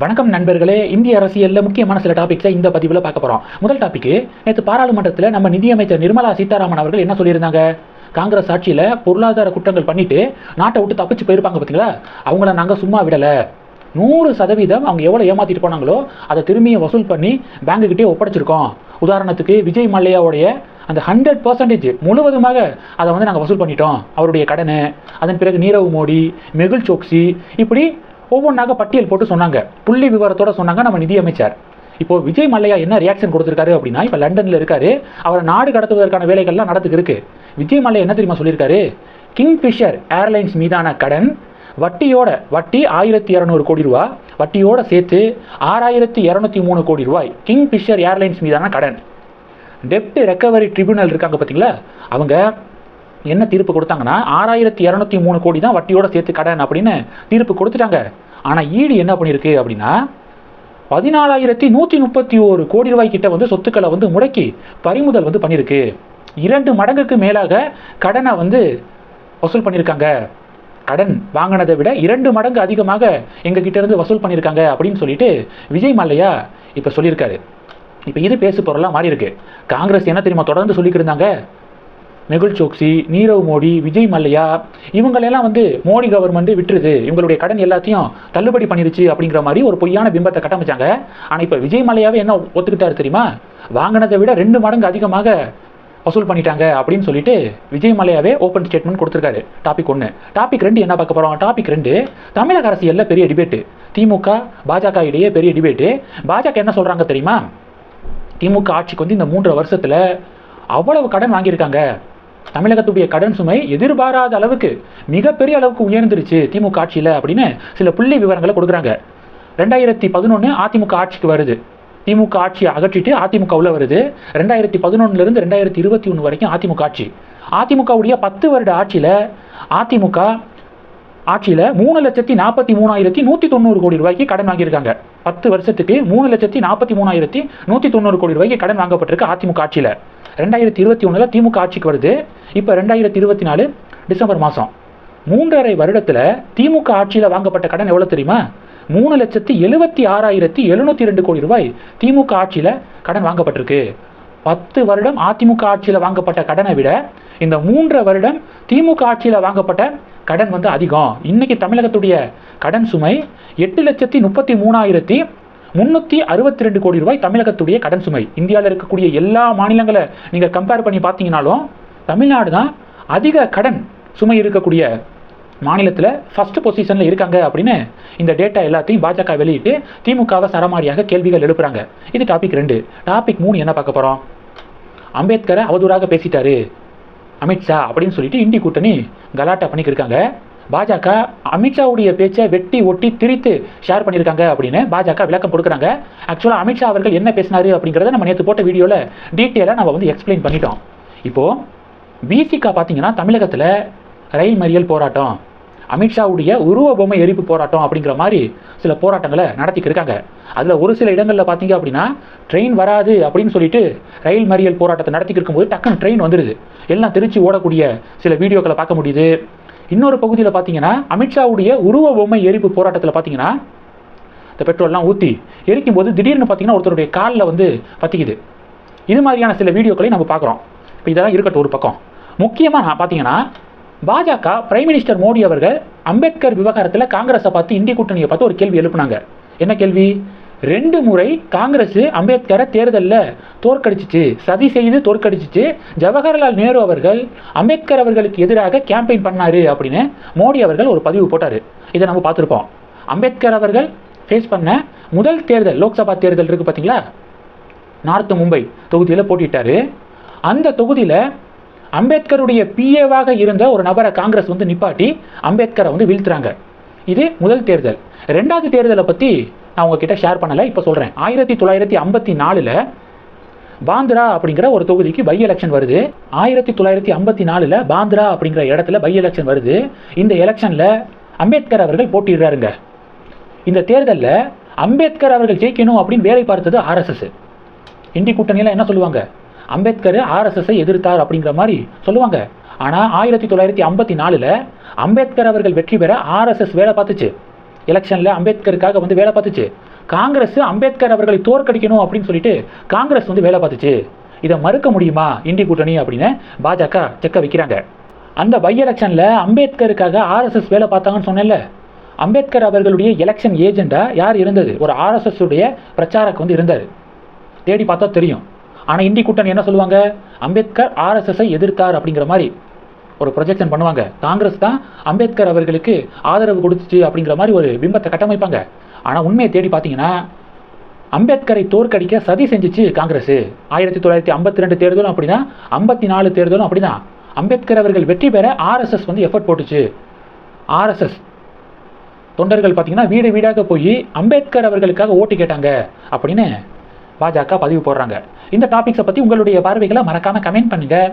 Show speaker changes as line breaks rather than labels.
வணக்கம் நண்பர்களே இந்திய அரசியலில் முக்கியமான சில டாபிக்ஸை இந்த பதிவில் பார்க்க போகிறோம் முதல் டாபிக் நேற்று பாராளுமன்றத்தில் நம்ம நிதியமைச்சர் நிர்மலா சீதாராமன் அவர்கள் என்ன சொல்லியிருந்தாங்க? காங்கிரஸ் ஆட்சியில் பொருளாதார குற்றங்கள் பண்ணிட்டு நாட்டை விட்டு தப்பிச்சு போயிருப்பாங்க பார்த்தீங்களா அவங்கள நாங்கள் சும்மா விடலை. நூறு சதவீதம் அவங்க எவ்வளோ ஏமாத்திட்டு போனாங்களோ அதை திரும்பியும் வசூல் பண்ணி பேங்குக்கிட்டே ஒப்படைச்சிருக்கோம். உதாரணத்துக்கு விஜய் மல்லையாவுடைய அந்த ஹண்ட்ரட் பர்சன்டேஜ் முழுவதுமாக அதை வந்து நாங்கள் வசூல் பண்ணிட்டோம். அவருடைய கடனை அதன் பிறகு நீரவ் மோடி மெகுல் சோக்சி இப்படி ஒவ்வொன்றாக பட்டியல் போட்டு சொன்னாங்க. புள்ளி விவரத்தோட சொன்னாங்க நம்ம நிதியமைச்சர் இப்போ விஜய் மல்லையா என்ன ரியாக்ஷன் கொடுத்துருக்காரு அப்படின்னா இப்போ லண்டனில் இருக்காரு அவரை நாடு கடத்துவதற்கான வேலைகள்லாம் நடந்துக்கு இருக்கு. விஜய் மல்லையா என்ன தெரியுமா சொல்லியிருக்காரு? கிங்ஃபிஷர் ஏர்லைன்ஸ் மீதான கடன் வட்டியோட வட்டி ஆயிரத்தி இரநூறு கோடி ரூபா வட்டியோட சேர்த்து ஆறாயிரத்தி இரநூத்தி மூணு கோடி ரூபாய் கிங்ஃபிஷர் ஏர்லைன்ஸ் மீதான கடன். டெப்ட் ரெக்கவரி ட்ரிபியூனல் இருக்காங்க பார்த்தீங்களா அவங்க என்ன தீர்ப்பு கொடுத்தாங்கன்னா ஆறாயிரத்தி இரநூத்தி மூணு கோடி தான் வட்டியோட சேர்த்து கடன் அப்படின்னு தீர்ப்பு கொடுத்துட்டாங்க. ஆனால் ஈடு என்ன பண்ணியிருக்கு அப்படின்னா பதினாலாயிரத்தி நூற்றி முப்பத்தி ஒரு கோடி ரூபாய் கிட்ட வந்து சொத்துக்களை வந்து முடக்கி பறிமுதல் வந்து பண்ணியிருக்கு. இரண்டு மடங்குக்கு மேலாக கடனை வந்து வசூல் பண்ணியிருக்காங்க. கடன் வாங்கினதை விட இரண்டு மடங்கு அதிகமாக எங்ககிட்ட இருந்து வசூல் பண்ணியிருக்காங்க அப்படின்னு சொல்லிட்டு விஜய் மல்லையா இப்போ சொல்லியிருக்காரு. இப்போ இது பேசு பொருளாக மாறி இருக்கு காங்கிரஸ் என்ன தெரியுமா தொடர்ந்து சொல்லிக்கிட்டு இருந்தாங்க? மெகுல் சோக்சி நீரவ் மோடி விஜய் மல்லையா இவங்களெல்லாம் வந்து மோடி கவர்மெண்ட் விட்டுருது. இவங்களுடைய கடன் எல்லாத்தையும் தள்ளுபடி பண்ணிருச்சு அப்படிங்கிற மாதிரி ஒரு பொய்யான பிம்பத்தை கட்டமைச்சாங்க. ஆனால் இப்போ விஜய் மல்லையாவே என்ன ஒத்துக்கிட்டாரு தெரியுமா? வாங்கினதை விட ரெண்டு மடங்கு அதிகமாக வசூல் பண்ணிட்டாங்க அப்படின்னு சொல்லிட்டு விஜய் மலையாவே ஓப்பன் ஸ்டேட்மெண்ட் கொடுத்துருக்காரு. டாபிக் ஒன்று டாபிக் ரெண்டு என்ன பார்க்க போகிறோம் டாபிக் ரெண்டு தமிழக அரசியலில் பெரிய டிபேட்டு திமுக பாஜக இடையே பெரிய டிபேட்டு பாஜக என்ன சொல்கிறாங்க தெரியுமா? திமுக ஆட்சிக்கு வந்து இந்த மூன்றரை வருஷத்தில் அவ்வளவு கடன் வாங்கியிருக்காங்க. தமிழகத்துடைய கடன் சுமை எதிர்பாராத அளவுக்கு மிகப்பெரிய அளவுக்கு உயர்ந்துருச்சு திமுக ஆட்சியில் அப்படின்னு சில புள்ளி விவரங்களை கொடுக்குறாங்க. ரெண்டாயிரத்தி பதினொன்று அதிமுக ஆட்சிக்கு வருது. திமுக ஆட்சியை அகற்றிட்டு அதிமுக உள்ள வருது. ரெண்டாயிரத்தி பதினொன்னுலேருந்து ரெண்டாயிரத்தி இருபத்தி ஒன்று வரைக்கும் அதிமுக ஆட்சி. அதிமுகவுடைய பத்து வருட ஆட்சியில் அதிமுக ஆட்சியில் மூணு லட்சத்தி நாற்பத்தி மூணாயிரத்தி நூற்றி தொண்ணூறு கோடி ரூபாய்க்கு கடன் வாங்கியிருக்காங்க. பத்து வருஷத்துக்கு மூணு லட்சத்தி நாற்பத்தி மூணாயிரத்தி நூற்றி தொண்ணூறு கோடி ரூபாய்க்கு கடன் வாங்கப்பட்டிருக்கு அதிமுக ஆட்சியில். ரெண்டாயிரத்தி இருபத்தி ஒன்றில் திமுக ஆட்சிக்கு வருது. இப்போ ரெண்டாயிரத்தி இருபத்தி நாலு டிசம்பர் மாதம் மூன்றரை வருடத்தில் திமுக ஆட்சியில் வாங்கப்பட்ட கடன் எவ்வளோ தெரியுமா? மூணு லட்சத்தி எழுபத்தி ஆறாயிரத்தி எழுநூற்றி ரெண்டு கோடி ரூபாய் திமுக ஆட்சியில் கடன் வாங்கப்பட்டிருக்கு. பத்து வருடம் அதிமுக ஆட்சியில் வாங்கப்பட்ட கடனை விட இந்த மூன்று வருடம் திமுக ஆட்சியில் வாங்கப்பட்ட கடன் வந்து அதிகம். இன்னைக்கு தமிழகத்துடைய கடன் சுமை எட்டு லட்சத்தி முப்பத்தி மூணாயிரத்தி முந்நூற்றி அறுபத்தி ரெண்டு கோடி ரூபாய் தமிழகத்துடைய கடன் சுமை. இந்தியாவில் இருக்கக்கூடிய எல்லா மாநிலங்களை நீங்கள் கம்பேர் பண்ணி பார்த்தீங்கனாலும் தமிழ்நாடு தான் அதிக கடன் சுமை இருக்கக்கூடிய மாநிலத்தில் ஃபர்ஸ்ட் பொசிஷனில் இருக்காங்க அப்படின்னு இந்த டேட்டா எல்லாத்தையும் பாஜக வெளியிட்டு திமுகவை சரமாரியாக கேள்விகள் எழுப்புறாங்க. இது டாபிக் ரெண்டு. டாபிக் மூணு என்ன பார்க்க போகிறோம் அம்பேத்கரை அவதூறாக பேசிட்டாரு. அமித்ஷா அப்படின்னு சொல்லிட்டு இந்தி கூட்டணி கலாட்டா பண்ணிக்கிருக்காங்க பாஜக அமித்ஷாவுடைய பேச்சை வெட்டி ஒட்டி திரித்து ஷேர் பண்ணியிருக்காங்க அப்படின்னு பாஜக விளக்கம் கொடுக்குறாங்க. ஆக்சுவலாக அமித்ஷா அவர்கள் என்ன பேசினாரு அப்படிங்கிறத நம்ம நேற்று போட்ட வீடியோவில் டீட்டெயிலாக நம்ம வந்து எக்ஸ்பிளைன் பண்ணிட்டோம். இப்போது பிசிகா பார்த்தீங்கன்னா தமிழகத்தில் ரயில் மறியல் போராட்டம் அமித்ஷாவுடைய உருவ பொம்மை எரிப்பு போராட்டம் அப்படிங்கிற மாதிரி சில போராட்டங்களை நடத்திக்கிட்டு இருக்காங்க. அதில் ஒரு சில இடங்களில் பார்த்தீங்க அப்படின்னா ட்ரெயின் வராது அப்படின்னு சொல்லிட்டு ரயில் மறியல் போராட்டத்தை நடத்திக்கிட்டு இருக்கும்போது டக்குன்னு ட்ரெயின் வந்துடுது எல்லாம் திருச்சி ஓடக்கூடிய சில வீடியோக்களை பார்க்க முடியுது. இன்னொரு பகுதியில் பார்த்தீங்கன்னா அமித்ஷாவுடைய உருவ பொம்மை எரிப்பு போராட்டத்தில் பார்த்தீங்கன்னா இந்த பெட்ரோல்லாம் ஊற்றி எரிக்கும் போது திடீர்னு பார்த்தீங்கன்னா ஒருத்தருடைய காலில் வந்து பற்றிக்குது இது மாதிரியான சில வீடியோக்களையும் நம்ம பார்க்குறோம் இப்போ இதெல்லாம் இருக்கட்டும் ஒரு பக்கம். முக்கியமாக நான் பார்த்தீங்கன்னா பாஜக பிரைம் மினிஸ்டர் மோடி அவர்கள் அம்பேத்கர் விவகாரத்தில் காங்கிரஸை பார்த்து இந்திய கூட்டணியை பார்த்து ஒரு கேள்வி எழுப்புனாங்க. என்ன கேள்வி? ரெண்டு முறை காங்கிரஸ் அம்பேத்கரை தேர்தலில் தோற்கடிச்சிச்சு. சதி செய்து தோற்கடிச்சிச்சு. ஜவஹர்லால் நேரு அவர்கள் அம்பேத்கர் அவர்களுக்கு எதிராக கேம்பெயின் பண்ணாரு அப்படின்னு மோடி அவர்கள் ஒரு பதிவு போட்டார். இதை நம்ம பார்த்துருப்போம். அம்பேத்கர் அவர்கள் ஃபேஸ் பண்ண முதல் தேர்தல் லோக்சபா தேர்தல் இருக்குது பார்த்தீங்களா நார்த்து மும்பை தொகுதியில் போட்டிட்டாரு அந்த தொகுதியில் அம்பேத்கருடைய பிஏவாக இருந்த ஒரு நபரை காங்கிரஸ் வந்து நிப்பாட்டி அம்பேத்கரை வந்து வீழ்த்துறாங்க. இது முதல் தேர்தல். ரெண்டாவது தேர்தலை பற்றி நான் உங்ககிட்ட ஷேர் பண்ணலை இப்போ சொல்கிறேன் ஆயிரத்தி தொள்ளாயிரத்தி ஐம்பத்தி நாலில் பாந்திரா அப்படிங்கிற ஒரு தொகுதிக்கு பை எலெக்ஷன் வருது. ஆயிரத்தி தொள்ளாயிரத்தி ஐம்பத்தி நாலில் பாந்திரா அப்படிங்கிற இடத்துல பை எலெக்ஷன் வருது. இந்த எலெக்ஷனில் அம்பேத்கர் அவர்கள் போட்டிடுறாருங்க இந்த தேர்தலில் அம்பேத்கர் அவர்கள் ஜெயிக்கணும் அப்படின்னு வேலை பார்த்தது ஆர்எஸ்எஸ் இந்தி கூட்டணியில் என்ன சொல்லுவாங்க? அம்பேத்கர் ஆர்எஸ்எஸ்ஸை எதிர்த்தார் அப்படிங்கிற மாதிரி சொல்லுவாங்க. ஆனால் ஆயிரத்தி தொள்ளாயிரத்தி ஐம்பத்தி நாலில் அம்பேத்கர் அவர்கள் வெற்றி பெற ஆர்எஸ்எஸ் வேலை பார்த்துச்சு. எலெக்ஷனில் அம்பேத்கருக்காக வந்து வேலை பார்த்துச்சு. காங்கிரஸ் அம்பேத்கர் அவர்களை தோற்கடிக்கணும் அப்படின்னு சொல்லிட்டு காங்கிரஸ் வந்து வேலை பார்த்துச்சு. இதை மறுக்க முடியுமா? இந்தி கூட்டணி அப்படின்னு பாஜக செக்க வைக்கிறாங்க. அந்த பை எலெக்ஷனில் அம்பேத்கருக்காக ஆர்எஸ்எஸ் வேலை பார்த்தாங்கன்னு சொன்னேன்ல. அம்பேத்கர் அவர்களுடைய எலெக்ஷன் ஏஜெண்டாக யார் இருந்தது? ஒரு ஆர்எஸ்எஸ் உடைய பிரச்சாரக்கு வந்து இருந்தார். தேடி பார்த்தா தெரியும். ஆனால் இந்தி கூட்டணி என்ன சொல்லுவாங்க? அம்பேத்கர் ஆர்எஸ்எஸ்ஐ எதிர்த்தார் அப்படிங்கிற மாதிரி. ஒரு ப்ரொஜெக்ஷன் பண்ணுவாங்க. காங்கிரஸ் தான் அம்பேத்கர் அவர்களுக்கு ஆதரவு கொடுத்துச்சு அப்படிங்கிற மாதிரி ஒரு பிம்பத்தை கட்டமைப்பாங்க. ஆனால் உண்மையை தேடி பார்த்தீங்கன்னா அம்பேத்கரை தோற்கடிக்க சதி செஞ்சுச்சு காங்கிரஸ் ஆயிரத்தி தொள்ளாயிரத்தி ஐம்பத்தி ரெண்டு தேர்தலும் அப்படிதான் ஐம்பத்தி நாலு தேர்தலும் அப்படிதான். அம்பேத்கர் அவர்கள் வெற்றி பெற ஆர்எஸ்எஸ் வந்து எஃபர்ட் போட்டுச்சு. ஆர்எஸ்எஸ் தொண்டர்கள் பார்த்தீங்கன்னா வீடு வீடாக போய் அம்பேத்கர் அவர்களுக்காக ஓட்டு கேட்டாங்க அப்படின்னு பாஜக பதிவு போடுறாங்க. இந்த டாபிக்ஸை பற்றி உங்களுடைய பார்வைகளை மறக்காமல் கமெண்ட் பண்ணுங்கள்